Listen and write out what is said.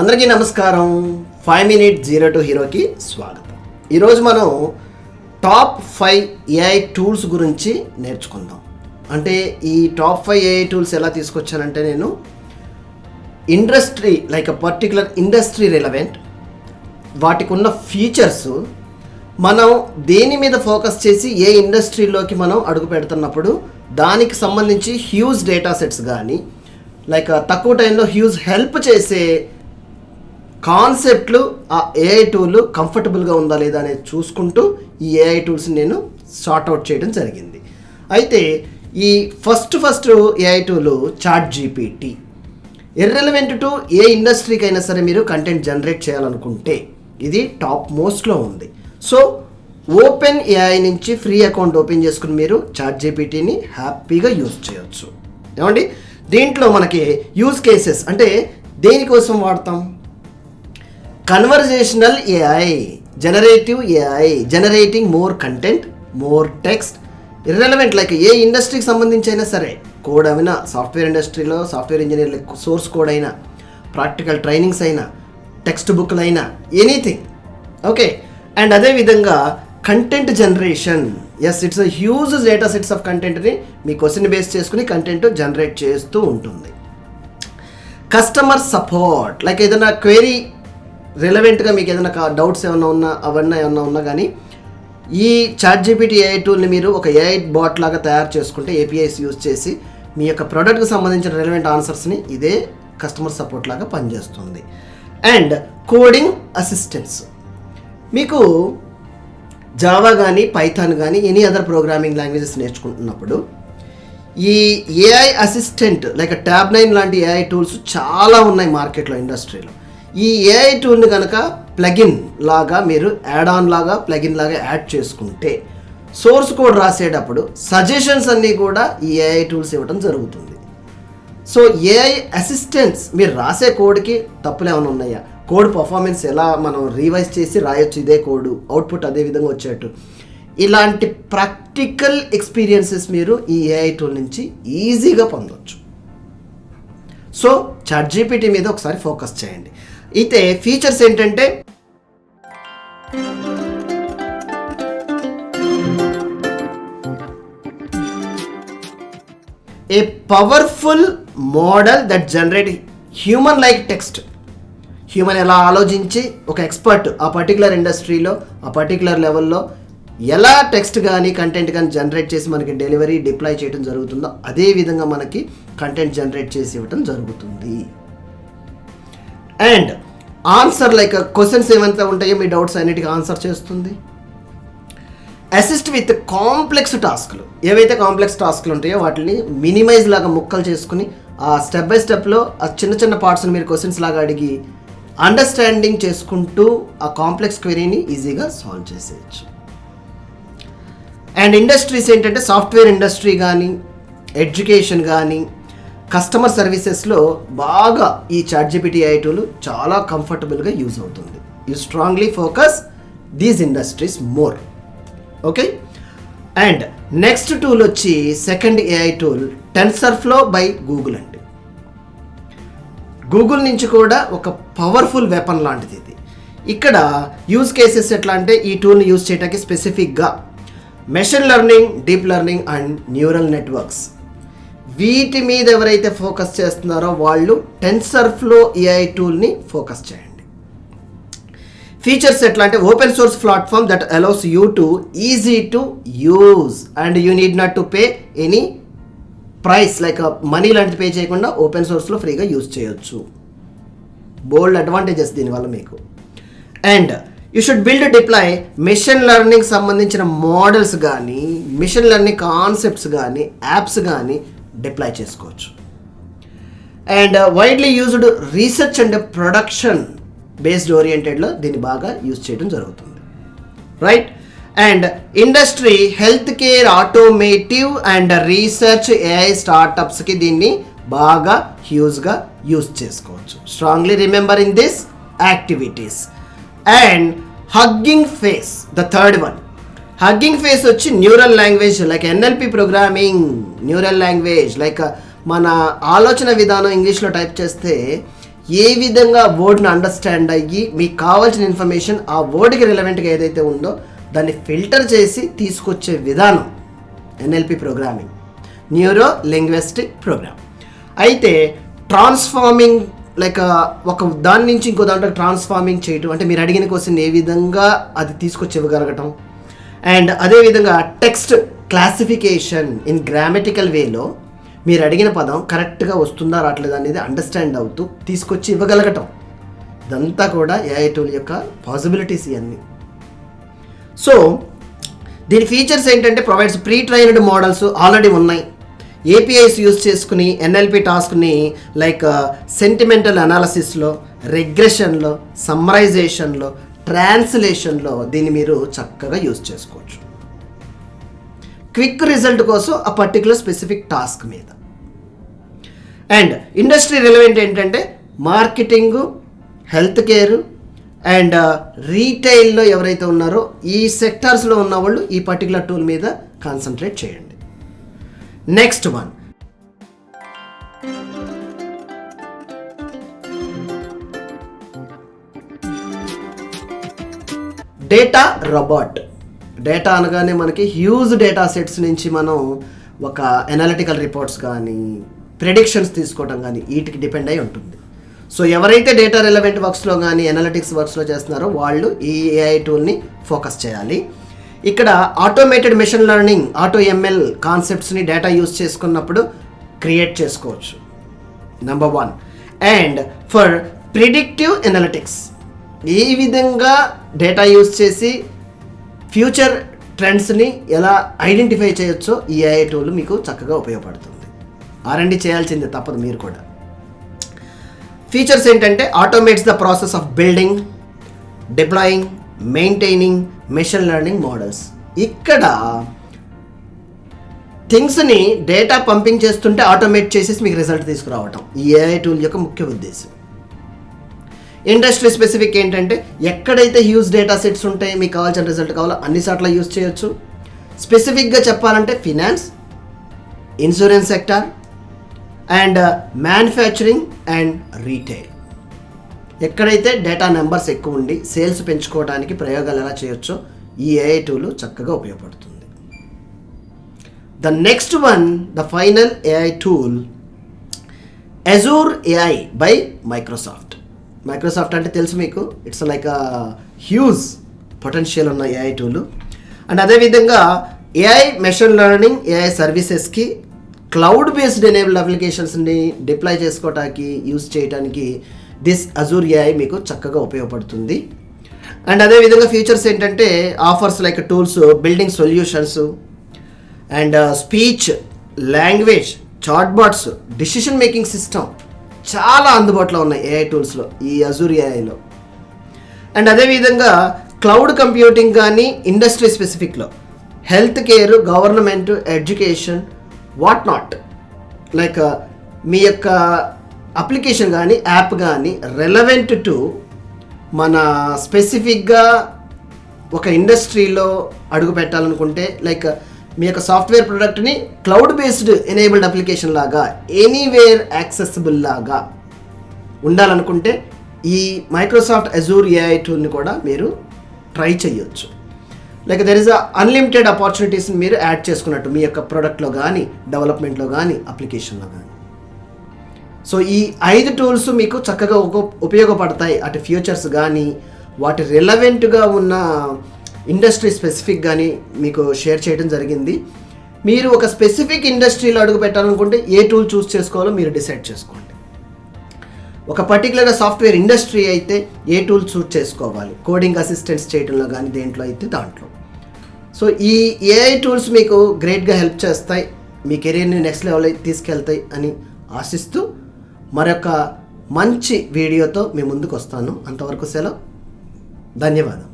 అందరికీ నమస్కారం. Five minute zero to హీరోకి స్వాగతం. ఈరోజు మనం టాప్ ఫైవ్ ఏఐ టూల్స్ గురించి నేర్చుకుందాం. అంటే ఈ టాప్ ఫైవ్ ఏఐ టూల్స్ ఎలా తీసుకొచ్చానంటే నేను industry like a particular industry relevant వాటికి ఉన్న ఫీచర్స్ మనం దేని మీద ఫోకస్ చేసి ఏ ఇండస్ట్రీలోకి మనం అడుగు పెడుతున్నప్పుడు దానికి సంబంధించి హ్యూజ్ డేటా సెట్స్ కానీ లైక్ తక్కువ టైంలో హ్యూజ్ హెల్ప్ చేసే కాన్సెప్ట్లు ఆ ఏఐ టూల్ కంఫర్టబుల్గా ఉందా లేదా అనేది చూసుకుంటూ ఈ ఏఐ టూల్స్ని నేను అవుట్ చేయడం జరిగింది. అయితే ఈ first first AI tool chat GPT irrelevant to a ఇండస్ట్రీకి అయినా సరే మీరు కంటెంట్ జనరేట్ చేయాలనుకుంటే ఇది టాప్ మోస్ట్లో ఉంది. సో ఓపెన్ ఏఐ నుంచి ఫ్రీ అకౌంట్ ఓపెన్ చేసుకుని మీరు చాట్ జీపీటీని హ్యాపీగా యూజ్ చేయొచ్చు. ఏమండి? దీంట్లో మనకి యూజ్ కేసెస్ అంటే దేనికోసం వాడతాం? Conversational AI generative AI generating more content more text irrelevant like a ఇండస్ట్రీకి సంబంధించి అయినా సరే కోడ్ అయినా సాఫ్ట్వేర్ ఇండస్ట్రీలో సాఫ్ట్వేర్ ఇంజనీర్ల సోర్స్ కోడ్ అయినా ప్రాక్టికల్ ట్రైనింగ్స్ అయినా టెక్స్ట్ బుక్లు అయినా ఎనీథింగ్ ఓకే అండ్ అదేవిధంగా content generation yes it's huge data sets of కంటెంట్ని మీ క్వశ్చన్ బేస్ చేసుకుని కంటెంట్ జనరేట్ చేస్తూ ఉంటుంది. కస్టమర్ సపోర్ట్ లైక్ ఏదైనా క్వైరీ రిలవెంట్గా మీకు ఏదైనా డౌట్స్ ఏమైనా ఉన్నా అవన్నీ ఏమన్నా ఉన్నా కానీ ఈ చాట్ జీపీటీ ఏఐ టూల్ని మీరు ఒక ఏఐ బాట్ లాగా తయారు చేసుకుంటే ఏపీఐస్ యూజ్ చేసి మీ యొక్క ప్రోడక్ట్కి సంబంధించిన రిలవెంట్ ఆన్సర్స్ని ఇదే కస్టమర్ సపోర్ట్ లాగా పనిచేస్తుంది. అండ్ కోడింగ్ అసిస్టెన్స్ మీకు జావా కానీ పైథాన్ కానీ ఎనీ అదర్ ప్రోగ్రామింగ్ లాంగ్వేజెస్ నేర్చుకుంటున్నప్పుడు ఈ AI assistant like tab nine లాంటి ఏఐ టూల్స్ చాలా ఉన్నాయి మార్కెట్లో ఇండస్ట్రీలో ఈ ఏఐ టూల్ని కనుక ప్లగిన్ లాగా మీరు యాడ్ ఆన్ లాగా ప్లగిన్ లాగా యాడ్ చేసుకుంటే సోర్స్ కోడ్ రాసేటప్పుడు సజెషన్స్ అన్నీ కూడా ఈ ఏఐ టూల్స్ ఇవ్వడం జరుగుతుంది. సో ఏఐ అసిస్టెంట్స్ మీరు రాసే కోడ్కి తప్పులు ఏమైనా ఉన్నాయా? కోడ్ పర్ఫార్మెన్స్ ఎలా మనం రీవైజ్ చేసి రాయొచ్చు ఇదే కోడ్ అవుట్పుట్ అదే విధంగా వచ్చేట్టు ఇలాంటి ప్రాక్టికల్ ఎక్స్పీరియన్సెస్ మీరు ఈ ఏఐ టూల్ నుంచి ఈజీగా పొందవచ్చు సో చాట్ జీపీటీ మీద ఒకసారి ఫోకస్ చేయండి. అయితే ఫీచర్స్ ఏంటంటే a powerful model that generate human like text human ఎలా ఆలోచించి ఒక ఎక్స్పర్ట్ ఆ పర్టికులర్ ఇండస్ట్రీలో ఆ పర్టికులర్ లెవెల్లో ఎలా టెక్స్ట్ కానీ కంటెంట్ కానీ జనరేట్ చేసి మనకి డెలివరీ డిప్లాయ్ చేయడం జరుగుతుందో అదే విధంగా మనకి కంటెంట్ జనరేట్ చేసి ఇవ్వటం జరుగుతుంది. అండ్ ఆన్సర్ లైక్ క్వశ్చన్స్ ఏమైతే ఉంటాయో మీ డౌట్స్ అన్నిటికీ ఆన్సర్ చేస్తుంది. అసిస్ట్ విత్ కాంప్లెక్స్ టాస్క్లు ఏవైతే కాంప్లెక్స్ టాస్క్లు ఉంటాయో వాటిని మినిమైజ్ లాగా ముక్కలు చేసుకుని ఆ స్టెప్ బై స్టెప్లో ఆ చిన్న చిన్న పార్ట్స్ని మీరు క్వశ్చన్స్ లాగా అడిగి అండర్స్టాండింగ్ చేసుకుంటూ ఆ కాంప్లెక్స్ క్వెరీని ఈజీగా సాల్వ్ చేసేయచ్చు. అండ్ ఇండస్ట్రీస్ ఏంటంటే సాఫ్ట్వేర్ ఇండస్ట్రీ కానీ ఎడ్యుకేషన్ కానీ కస్టమర్ సర్వీసెస్లో బాగా ఈ చాట్ జీపీటీ ఐ టూలు చాలా కంఫర్టబుల్గా యూజ్ అవుతుంది. You strongly focus these industries more. Okay? And next tool వచ్చి second AI tool TensorFlow by Google అండి. గూగుల్ నుంచి కూడా ఒక పవర్ఫుల్ వెపన్ లాంటిది ఇది. ఇక్కడ యూజ్ కేసెస్ ఎట్లా అంటే ఈ టూల్ని యూజ్ చేయడానికి స్పెసిఫిక్గా machine learning deep learning and neural networks వీటి మీద ఎవరైతే ఫోకస్ చేస్తున్నారో వాళ్ళు టెన్సర్ ఫ్లో ఏఐ టూల్ని ఫోకస్ చేయండి. ఫీచర్స్ ఎట్లా అంటే open source platform that allows you to easy to use and you need not to pay any price like money లాంటిది పే చేయకుండా ఓపెన్ సోర్స్లో ఫ్రీగా యూజ్ చేయొచ్చు. బోల్డ్ అడ్వాంటేజెస్ దీనివల్ల మీకు. And you should build deploy machine learning సంబంధించిన models కానీ మిషన్ లెర్నింగ్ కాన్సెప్ట్స్ కానీ యాప్స్ కానీ డిప్లాయ్ చేసుకోవచ్చు. And widely used research and production based ఓరియంటెడ్లో దీన్ని బాగా యూజ్ చేయడం జరుగుతుంది. Right and industry health care automotive and research AI స్టార్టప్స్కి దీన్ని బాగా హ్యూజ్గా యూజ్ చేసుకోవచ్చు. Strongly remember in this activities and Hugging Face the third one Hugging Face వచ్చి neural language like NLP programming neural language like మన ఆలోచన విధానం ఇంగ్లీష్లో type చేస్తే ఏ విధంగా వర్డ్ని అండర్స్టాండ్ అయ్యి మీకు కావాల్సిన ఇన్ఫర్మేషన్ ఆ వర్డ్కి రిలవెంట్గా ఏదైతే ఉందో దాన్ని ఫిల్టర్ చేసి తీసుకొచ్చే విధానం NLP programming neuro linguistic program అయితే ట్రాన్స్ఫార్మింగ్ లైక్ uh, ఒక దాని నుంచి ఇంకో దాంట్లో ట్రాన్స్ఫార్మింగ్ చేయటం అంటే మీరు అడిగిన క్వశ్చన్ ఏ విధంగా అది తీసుకొచ్చి ఇవ్వగలగటం అండ్ అదేవిధంగా టెక్స్ట్ క్లాసిఫికేషన్ ఇన్ గ్రామటికల్ వేలో మీరు అడిగిన పదం కరెక్ట్గా వస్తుందా రావట్లేదా అనేది అండర్స్టాండ్ అవుతూ తీసుకొచ్చి ఇవ్వగలగటం. ఇదంతా కూడా ఏఐ టూల్ యొక్క పాసిబిలిటీస్ ఇవన్నీ. సో దీని ఫీచర్స్ ఏంటంటే provides pre trained models already ఉన్నాయి ఏపీఐస్ యూస్ చేసుకుని ఎన్ఎల్పి టాస్క్ని లైక్ సెంటిమెంటల్ అనాలసిస్లో రెగ్రెషన్లో సమ్మరైజేషన్లో ట్రాన్స్లేషన్లో దీన్ని మీరు చక్కగా యూస్ చేసుకోవచ్చు. క్విక్ రిజల్ట్ కోసం ఆ పర్టికులర్ స్పెసిఫిక్ టాస్క్ మీద. అండ్ ఇండస్ట్రీ రిలవెంట్ ఏంటంటే మార్కెటింగ్ హెల్త్ కేర్ అండ్ రీటైల్లో ఎవరైతే ఉన్నారో ఈ సెక్టార్స్లో ఉన్న వాళ్ళు ఈ పర్టికులర్ టూల్ మీద కాన్సన్ట్రేట్ చేయండి. Next one. Data robot. Data అనగానే మనకి హ్యూజ్ డేటా సెట్స్ నుంచి మనం ఒక ఎనాలిటికల్ రిపోర్ట్స్ కానీ ప్రిడిక్షన్స్ తీసుకోవడం కానీ వీటికి డిపెండ్ అయి ఉంటుంది. సో ఎవరైతే డేటా రిలవెంట్ వర్క్స్లో కానీ ఎనాలిటిక్స్ వర్క్స్లో చేస్తున్నారో వాళ్ళు ఈ ఏఐ టూల్ని ఫోకస్ చేయాలి. ఇక్కడ automated machine learning auto ML కాన్సెప్ట్స్ని data use చేసుకున్నప్పుడు క్రియేట్ చేసుకోవచ్చు. Number one and for predictive analytics ఈ విధంగా డేటా యూస్ చేసి ఫ్యూచర్ ట్రెండ్స్ని ఎలా ఐడెంటిఫై చేయొచ్చో ఈ ఏఐ టూల్ మీకు చక్కగా ఉపయోగపడుతుంది. ఆర్ఎండి చేయాల్సిందే తప్పదు మీరు కూడా. ఫీచర్స్ ఏంటంటే automates the process of building deploying maintaining machine learning models ఇక్కడ థింగ్స్ని డేటా పంపింగ్ చేస్తుంటే ఆటోమేట్ చేసేసి మీకు రిజల్ట్ తీసుకురావటం. ఈ ఏఐ టూల్ యొక్క ముఖ్య ఉద్దేశం. ఇండస్ట్రీ స్పెసిఫిక్ ఏంటంటే ఎక్కడైతే హ్యూజ్ డేటా సెట్స్ ఉంటాయి మీకు కావాల్సిన రిజల్ట్ కావాలో అన్ని చోట్ల యూజ్ చేయొచ్చు. స్పెసిఫిక్గా చెప్పాలంటే finance insurance sector and manufacturing and retail ఎక్కడైతే డేటా నెంబర్స్ ఎక్కువ ఉండి సేల్స్ పెంచుకోవడానికి ప్రయోగాలు ఎలా చేయొచ్చో ఈ ఏఐ టూలు చక్కగా ఉపయోగపడుతుంది. The next one the final AI tool Azure AI by Microsoft Microsoft అంటే తెలుసు మీకు. ఇట్స్ లైక్ హ్యూజ్ పొటెన్షియల్ ఉన్న ఏఐ టూలు అండ్ అదేవిధంగా ఏఐ మెషిన్ లెర్నింగ్ ఏఐ సర్వీసెస్కి క్లౌడ్ బేస్డ్ ఎనేబుల్డ్ అప్లికేషన్స్ని డిప్లాయ్ చేసుకోవటానికి యూస్ చేయడానికి దిస్ అజూర్ ఏఐ మీకు చక్కగా ఉపయోగపడుతుంది. అండ్ అదేవిధంగా ఫీచర్స్ ఏంటంటే offers like tools building solutions and speech language chatbots decision making system చాలా అందుబాటులో ఉన్నాయి ఏఐ టూల్స్లో ఈ అజూర్ ఏఐలో అండ్ అదేవిధంగా క్లౌడ్ కంప్యూటింగ్ కానీ industry స్పెసిఫిక్లో health care government education what not like మీ యొక్క అప్లికేషన్ కానీ యాప్ కానీ రెలవెంట్ టు మన స్పెసిఫిక్గా ఒక ఇండస్ట్రీలో అడుగు పెట్టాలనుకుంటే లైక్ మీ యొక్క సాఫ్ట్వేర్ ప్రోడక్ట్ని క్లౌడ్ బేస్డ్ ఎనేబుల్డ్ అప్లికేషన్ లాగా ఎనీవేర్ యాక్సెసిబుల్ లాగా ఉండాలనుకుంటే ఈ మైక్రోసాఫ్ట్ అజూర్ ఏఐ టూల్ని కూడా మీరు ట్రై చేయొచ్చు. Like there is a unlimited ఆపర్చునిటీస్ని మీరు యాడ్ చేసుకున్నట్టు మీ యొక్క ప్రోడక్ట్లో కానీ డెవలప్మెంట్లో కానీ అప్లికేషన్లో కానీ సో ఈ ఐదు టూల్స్ మీకు చక్కగా ఉపయోగపడతాయి. అటు ఫ్యూచర్స్ కానీ వాటి రిలవెంట్గా ఉన్న ఇండస్ట్రీ స్పెసిఫిక్ కానీ మీకు షేర్ చేయడం జరిగింది. మీరు ఒక స్పెసిఫిక్ ఇండస్ట్రీలో అడుగు పెట్టాలనుకుంటే ఏ టూల్ చూస్ చేసుకోవాలో మీరు డిసైడ్ చేసుకోండి. ఒక పర్టికులర్గా సాఫ్ట్వేర్ ఇండస్ట్రీ అయితే ఏ టూల్ చూస్ చేసుకోవాలి? కోడింగ్ అసిస్టెంట్స్ చేయడంలో కానీ దేంట్లో అయితే దాంట్లో. సో ఈ ఏఐ టూల్స్ మీకు గ్రేట్గా హెల్ప్ చేస్తాయి. మీ కెరీర్ని నెక్స్ట్ లెవెల్ తీసుకెళ్తాయి అని ఆశిస్తూ మరొక మంచి వీడియోతో మీ ముందుకు వస్తాను. అంతవరకు సెలవు. ధన్యవాదం.